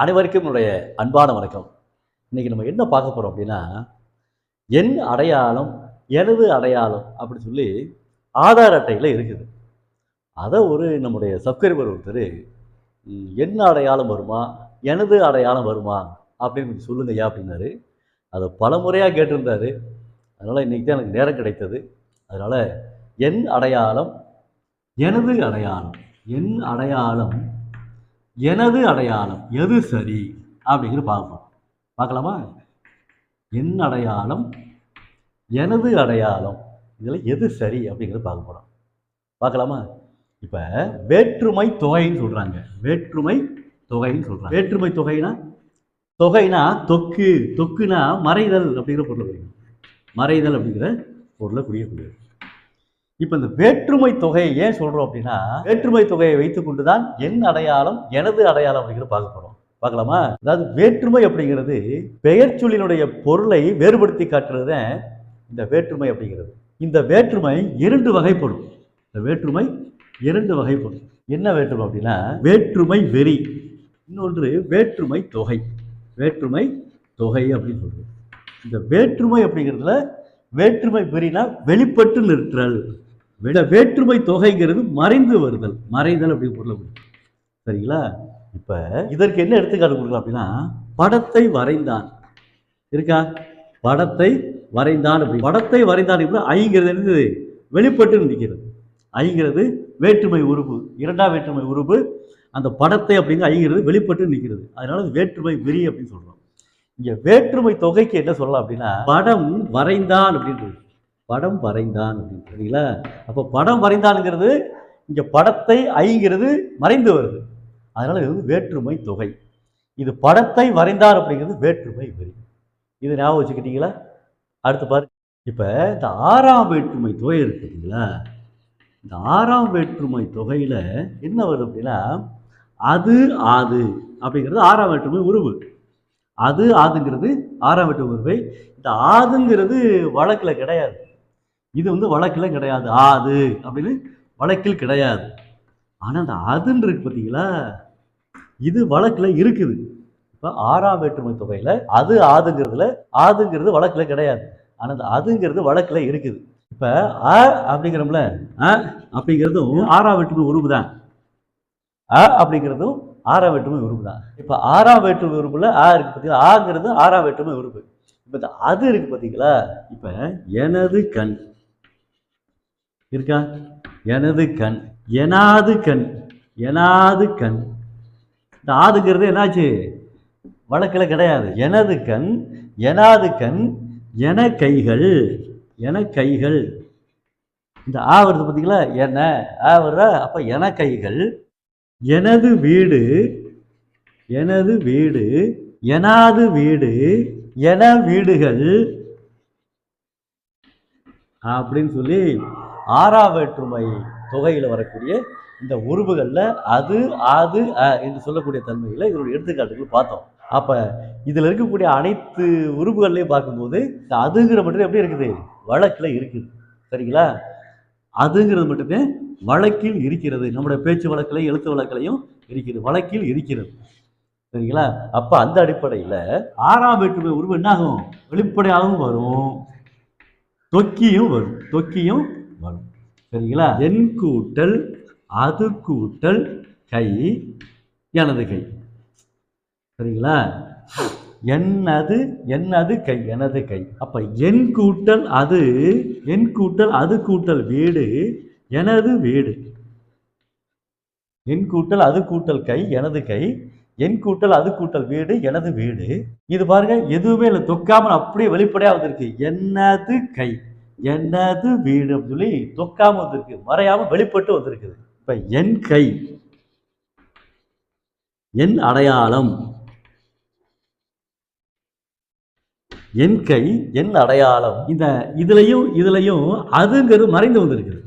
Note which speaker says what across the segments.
Speaker 1: அனைவருக்கும் என்னுடைய அன்பான வணக்கம். இன்னைக்கு நம்ம என்ன பார்க்க போறோம் அப்படின்னா என் அடையாளம் எனது அடையாளம் அப்படின்னு சொல்லி ஆதார் அட்டையில் இருக்குது. அதை ஒரு நம்முடைய சப்ஸ்கிரைபர் ஒருத்தர் என்ன அடையாளம் வருமா எனது அடையாளம் வருமா அப்படின்னு கொஞ்சம் சொல்லுங்க ஐயா அப்படின்னாரு. அதை பல முறையாக கேட்டிருந்தாரு. அதனால் இன்றைக்கி தான் எனக்கு நேரம் கிடைத்தது. அதனால் என் அடையாளம் எனது அடையாளம் என் அடையாளம் எனது அடையாளம் எது சரி? அப்படிங்கிற பார்ப்போம் பார்க்கலாமா? என் அடையாளம் எனது அடையாளம் இதில் எது சரி அப்படிங்கிறத பார்க்க போகிறோம் பார்க்கலாமா? இப்போ வேற்றுமை தொகைன்னு சொல்கிறாங்க வேற்றுமை தொகைன்னு சொல்கிறாங்க வேற்றுமை தொகைனா? தொகைனா தொக்கு. தொக்குனா மறைதல் அப்படிங்கிற பொருளை குறிக்கும் மறைதல் அப்படிங்கிற பொருளை குறியக்கூடியது இப்போ இந்த வேற்றுமை தொகையை ஏன் சொல்கிறோம் அப்படின்னா வேற்றுமை தொகையை வைத்துக்கொண்டு தான் என் அடையாளம் எனது அடையாளம் அப்படிங்கிறது பார்க்க போகிறோம் பார்க்கலாமா? அதாவது வேற்றுமை அப்படிங்கிறது பெயர் சொல்லினுடைய பொருளை வேறுபடுத்தி காட்டுறது தான் இந்த வேற்றுமை அப்படிங்கிறது. இந்த வேற்றுமை இரண்டு வகைப்படும். இந்த வேற்றுமை இரண்டு வகைப்படும். என்ன வேற்றுமை அப்படின்னா வேற்றுமை வெறி இன்னொன்று வேற்றுமை தொகை. வேற்றுமை தொகை அப்படின்னு சொல்றது. இந்த வேற்றுமை அப்படிங்கிறதுல வேற்றுமை வெறினா வெளிப்பட்டு நிறுத்தல் விட வேற்றுமை தொகைங்கிறது மறைந்து வருதல். மறைதல் அப்படின்னு பொருளை சரிங்களா? இப்போ இதற்கு என்ன எடுத்துக்காட்டு கொடுக்கலாம் அப்படின்னா படத்தை வரைந்தான். இருக்கா? படத்தை வரைந்தான் அப்படி படத்தை வரைந்தான் இப்படி ஐங்கிறது என்னது? வெளிப்பட்டு நிற்கிறது. ஐங்கிறது வேற்றுமை உறுப்பு. இரண்டாம் வேற்றுமை உறுப்பு. அந்த படத்தை அப்படிங்கிற ஐங்கிறது வெளிப்பட்டு நிற்கிறது. அதனால வேற்றுமை விரி அப்படின்னு சொல்கிறோம் இங்கே வேற்றுமை தொகைக்கு என்ன சொல்லலாம் அப்படின்னா படம் வரைந்தான் அப்படின்றது. படம் வரைந்தான் அப்படின்னு சரிங்களா அப்போ படம் வரைந்தானுங்கிறது இங்கே படத்தை ஐங்கிறது மறைந்து வருது. அதனால் இது வந்து வேற்றுமை தொகை. இது படத்தை வரைந்தார் அப்படிங்கிறது வேற்றுமை வரி. இது ஞாபகம் வச்சுக்கிட்டீங்களா? அடுத்து பாரு. இப்போ இந்த ஆறாம் வேற்றுமை தொகை இருக்குதுங்களா இந்த ஆறாம் வேற்றுமை தொகையில் என்ன வருது அப்படின்னா அது ஆது அப்படிங்கிறது ஆறாம் வேற்றுமை உருவு. அது ஆதுங்கிறது ஆறாம் வேற்றுமை உருவை. இந்த ஆதுங்கிறது வழக்கில் கிடையாது. இது வந்து வழக்கில் கிடையாது. ஆது அப்படின்னு வழக்கில் கிடையாது. ஆனால் அந்த அதுன்னு இருக்கு பார்த்தீங்களா? இது வழக்கில் இருக்குது. இப்போ ஆறாம் வேற்றுமை தொகையில் அது ஆதுங்கிறதுல ஆதுங்கிறது வழக்கில் கிடையாது. ஆனால் அந்த அதுங்கிறது வழக்கில் இருக்குது. இப்போ அ அப்படிங்கிறோம்ல அ அப்படிங்கிறதும் ஆறாம் வேற்றுமை உருவு தான் அ அப்படிங்கிறதும் ஆறாம் வேற்றுமை உறுப்பு தான் இப்போ ஆறாம் வேற்றுமை உருவில் ஆ இருக்கு பார்த்தீங்களா? ஆங்கிறது ஆறாம் வேற்றுமை உறுப்பு இப்போ இந்த அது இருக்கு பார்த்தீங்களா? இப்போ எனது கண் இருக்கா? எனது கண் எனாது கண் எனாது கண். இந்த ஆதுங்கிறது என்னாச்சு? வழக்கில் கிடையாது. எனது கண் எனாது கண் என கைகள் என கைகள். இந்த ஆ வருது பார்த்தீங்களா என்ன? ஆ அப்போ என கைகள் எனது வீடு எனது வீடு எனாது வீடு என வீடுகள். அப்படின்னு சொல்லி ஆறா வேற்றுமை தொகையில் வரக்கூடிய இந்த உருவுகளில் அது அது என்று சொல்லக்கூடிய தன்மையில் இதனுடைய எடுத்துக்காட்டுகள் பார்த்தோம். அப்போ இதில் இருக்கக்கூடிய அனைத்து உருவுகள்லையும் பார்க்கும்போது இந்த அதுங்கிற மட்டும் எப்படி இருக்குது? வழக்கில் இருக்குது. சரிங்களா? அதுங்கிறது மட்டுமே வழக்கில் இருக்கிறது. நம்முடைய பேச்சு வழக்கிலையும் எழுத்து வழக்கிலையும் இருக்கிறது வழக்கில் இருக்கிறது. சரிங்களா? அப்போ அந்த அடிப்படையில் ஆறாம் வேற்றுமை உருவம் என்ன ஆகும் வெளிப்படையாகவும் வரும். தொக்கியும் வரும். தொக்கியும் வரும் சரிங்களா என் கூட்டல் அது கூட்டல் கை எனது கை. சரிங்களா? என்னது என்னது கை எனது கை. அப்ப என் கூட்டல் அது என் கூட்டல் அது கூட்டல் வீடு எனது வீடு. என் கூட்டல் அது கூட்டல் கை எனது கை. என் கூட்டல் அது கூட்டல் வீடு எனது வீடு. இது பாருங்க எதுவுமே இல்லை. தொக்காமல் அப்படியே வெளிப்படையாக வந்திருக்கு. என்னது கை? என்னது வீடு அப்படின்னு சொல்லி தொக்காம வந்திருக்கு. மறையாம வெளிப்பட்டு வந்திருக்குது. இப்ப என் கை என் அடையாளம். என் கை என் அடையாளம். இந்த இதுலையும் இதுலையும் அதுங்கிறது மறைந்து வந்திருக்கிறது.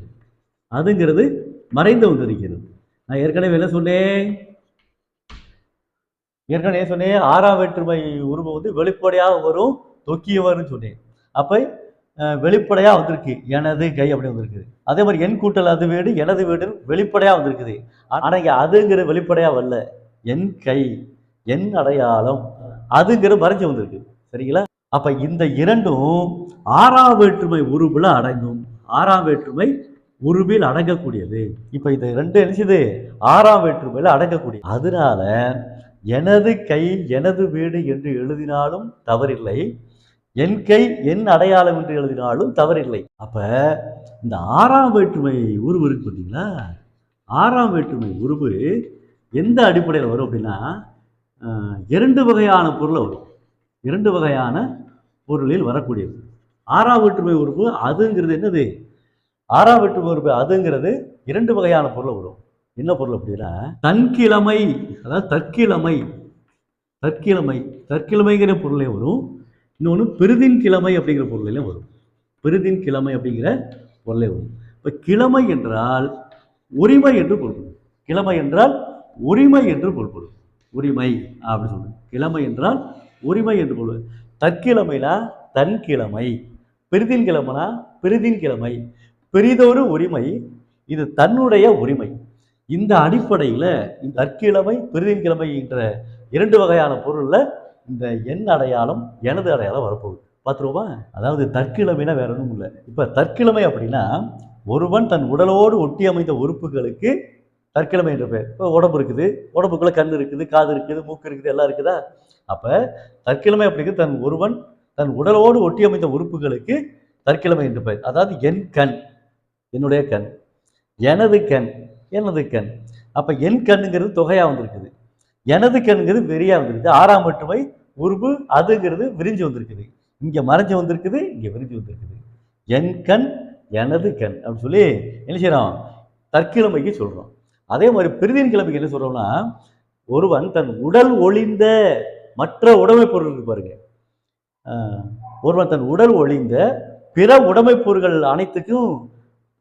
Speaker 1: அதுங்கிறது மறைந்து வந்திருக்கிறது. நான் ஏற்கனவே என்ன சொன்னேன்? ஏற்கனவே சொன்னேன் ஆறாம் வேற்றுமை உருவம் வந்து வெளிப்படையாக வரும் தொக்கிய வரும்னு சொன்னேன். அப்போ வெளிப்படையாக வந்திருக்கு. எனது கை அப்படி வந்திருக்குது. அதே மாதிரி என் கூட்டல் அது வீடு எனது வீடு வெளிப்படையாக வந்திருக்குது. ஆனால் இங்கே அதுங்கிற வெளிப்படையாக வரல. என் கை என் அடையாளம் அதுங்கிற மறைஞ்சு வந்திருக்கு. சரிங்களா? அப்போ இந்த இரண்டும் ஆறாம் வேற்றுமை உருவில் அடங்கும். ஆறாம் வேற்றுமை உருவில் அடங்கக்கூடியது. இப்போ இது ரெண்டு நினைச்சது ஆறாம் வேற்றுமையில் அடங்கக்கூடிய. அதனால எனது கை எனது வீடு என்று எழுதினாலும் தவறில்லை. என் கை என் அடையாளம் என்று எழுதினாலும் தவறில்லை. அப்ப இந்த ஆறாம் வேற்றுமை உருவு இருக்கு பார்த்தீங்களா? ஆறாம் வேற்றுமை உருவு எந்த அடிப்படையில் வரும் அப்படின்னா இரண்டு வகையான பொருளை வரும். இரண்டு வகையான பொருளில் வரக்கூடியது. ஆறாம் வேற்றுமை உறுப்பு அதுங்கிறது என்னது? ஆறாம் வேற்றுமை உறுப்பு அதுங்கிறது இரண்டு வகையான பொருளை வரும். என்ன பொருள் அப்படின்னா தன்கிழமை அதாவது தற்கிழமை தற்கிழமை தற்கிழமைங்கிற பொருளே வரும். இன்னொன்று பெருதின் கிழமை அப்படிங்கிற பொருளையும் வரும். பெருதின் கிழமை அப்படிங்கிற பொருளே வரும். இப்போ கிழமை என்றால் உரிமை என்று பொருள்படும். கிழமை என்றால் உரிமை என்று பொருள்படும். உரிமை அப்படின்னு சொல்லுவோம் கிழமை என்றால் உரிமை என்று பொருள். தற்கிழமைனா தன் கிழமை பெரிதின் கிழமைனா பெரிதின் கிழமை. பெரிதொரு உரிமை இது தன்னுடைய உரிமை. இந்த அடிப்படையில் இந்த தற்கிழமை பெரிதின் கிழமை என்ற இரண்டு வகையான பொருளில் இந்த என் அடையாளம் எனது அடையாளம் வரப்போகுது. பார்த்துருவோமா அதாவது தற்கிழமைனா வேற ஒன்றும் இல்லை. இப்போ தற்கிழமை அப்படின்னா ஒருவன் தன் உடலோடு ஒட்டி அமைந்த உறுப்புகளுக்கு தற்கிழமை என்ற பெயர். இப்போ உடம்பு இருக்குது உடம்புக்குள்ள கண் இருக்குது காது இருக்குது மூக்கு இருக்குது எல்லாம் இருக்குதா? அப்போ தற்கிழமை அப்படிங்கிறது தன் ஒருவன் தன் உடலோடு ஒட்டி அமைந்த உறுப்புகளுக்கு தற்கிழமை என்று பெயர். அதாவது என் கண் என்னுடைய கண் எனது கண் எனது கண். அப்போ என் கண்ணுங்கிறது தொகையாக வந்திருக்குது. எனது கண்ணுங்கிறது வெறியா வந்திருக்குது. ஆறாம் ஒற்றுமை உருவு அதுங்கிறது விரிஞ்சு வந்திருக்குது. இங்கே மறைஞ்சு வந்திருக்குது இங்கே விரிஞ்சு வந்திருக்குது. என் கண் எனது கண் அப்படின்னு சொல்லி என்ன செய்யறோம்? தற்கிழமைக்கு சொல்கிறோம் அதே மாதிரி பெரிதின் கிழமைக்கு என்ன சொல்கிறோம்னா ஒருவன் தன் உடல் ஒளிந்த மற்ற உடைமை பொருள் இருக்கு பாருங்க. ஒருவன் தன் உடல் ஒளிந்த பிற உடைமை பொருள்கள் அனைத்துக்கும்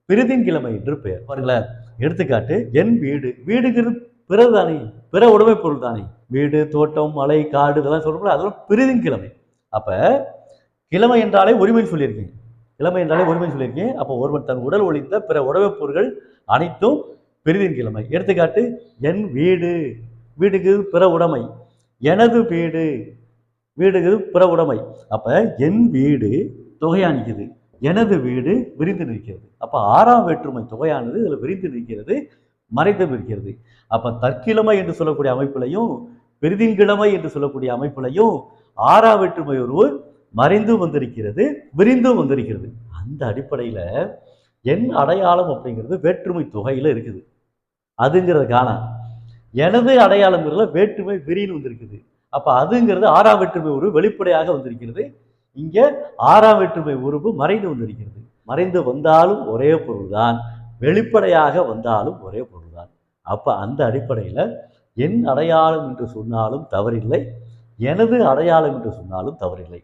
Speaker 1: பிரிதின் கிழமை என்று பெயர். பாருங்களேன் எடுத்துக்காட்டு என் வீடு. வீடுங்கிறது பிற தானே. பிற உடைமை பொருள் தானே? வீடு தோட்டம் மலை காடு இதெல்லாம் சொல்றோம்ல அதெல்லாம் பிரிதின் கிழமை. அப்போ கிழமை என்றாலே உரிமைன்னு சொல்லியிருக்கேன் கிழமை என்றாலே உரிமை சொல்லியிருக்கேன் அப்போ ஒருவன் தன் உடல் ஒழித்த பிற உடைமை பொருள்கள் அனைத்தும் பெரிதின் கிழமை. எடுத்துக்காட்டு என் வீடு வீடுக்கு பிற உடைமை. எனது வீடு வீடுக்கு பிற உடைமை. அப்போ என் வீடு தொகையாணிக்குது எனது வீடு விரிந்து நிற்கிறது. அப்போ ஆறாம் வேற்றுமை தொகையானது இதில் விரிந்து நிற்கிறது. மறைத்து இருக்கிறது அப்போ தற்கிழமை என்று சொல்லக்கூடிய அமைப்பிலையும் பெரிதின்கிழமை என்று சொல்லக்கூடிய அமைப்பிலையும் ஆறா வெற்றுமை உருவு மறைந்தும் வந்திருக்கிறது விரிந்தும் வந்திருக்கிறது. அந்த அடிப்படையில் என் அடையாளம் அப்படிங்கிறது வேற்றுமை தொகையில் இருக்குது. அதுங்கிறது காணாம் எனது அடையாளங்கிறதுல வேற்றுமை விரின்னு வந்திருக்குது. அப்போ அதுங்கிறது ஆறாம் வேற்றுமை உருவு வெளிப்படையாக வந்திருக்கிறது. இங்கே ஆறாம் வேற்றுமை உருவு மறைந்து வந்திருக்கிறது. மறைந்து வந்தாலும் ஒரே பொருள் தான் வெளிப்படையாக வந்தாலும் ஒரே பொருள்தான். அப்போ அந்த அடிப்படையில் என் அடையாளம் என்று சொன்னாலும் தவறில்லை எனது அடையாளம் என்று சொன்னாலும் தவறில்லை.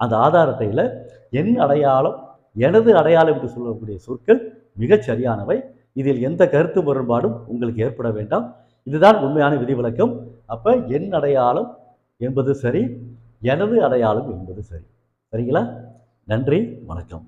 Speaker 1: அந்த ஆதாரத்தையில் என் அடையாளம் எனது அடையாளம் என்று சொல்லக்கூடிய சொற்கள் மிகச் சரியானவை. இதில் எந்த கருத்து முரண்பாடும் உங்களுக்கு ஏற்பட வேண்டாம். இதுதான் உண்மையான விதிவிலக்கம். அப்போ என் அடையாளம் என்பது சரி எனது அடையாளம் என்பது சரி. சரிங்களா? நன்றி வணக்கம்.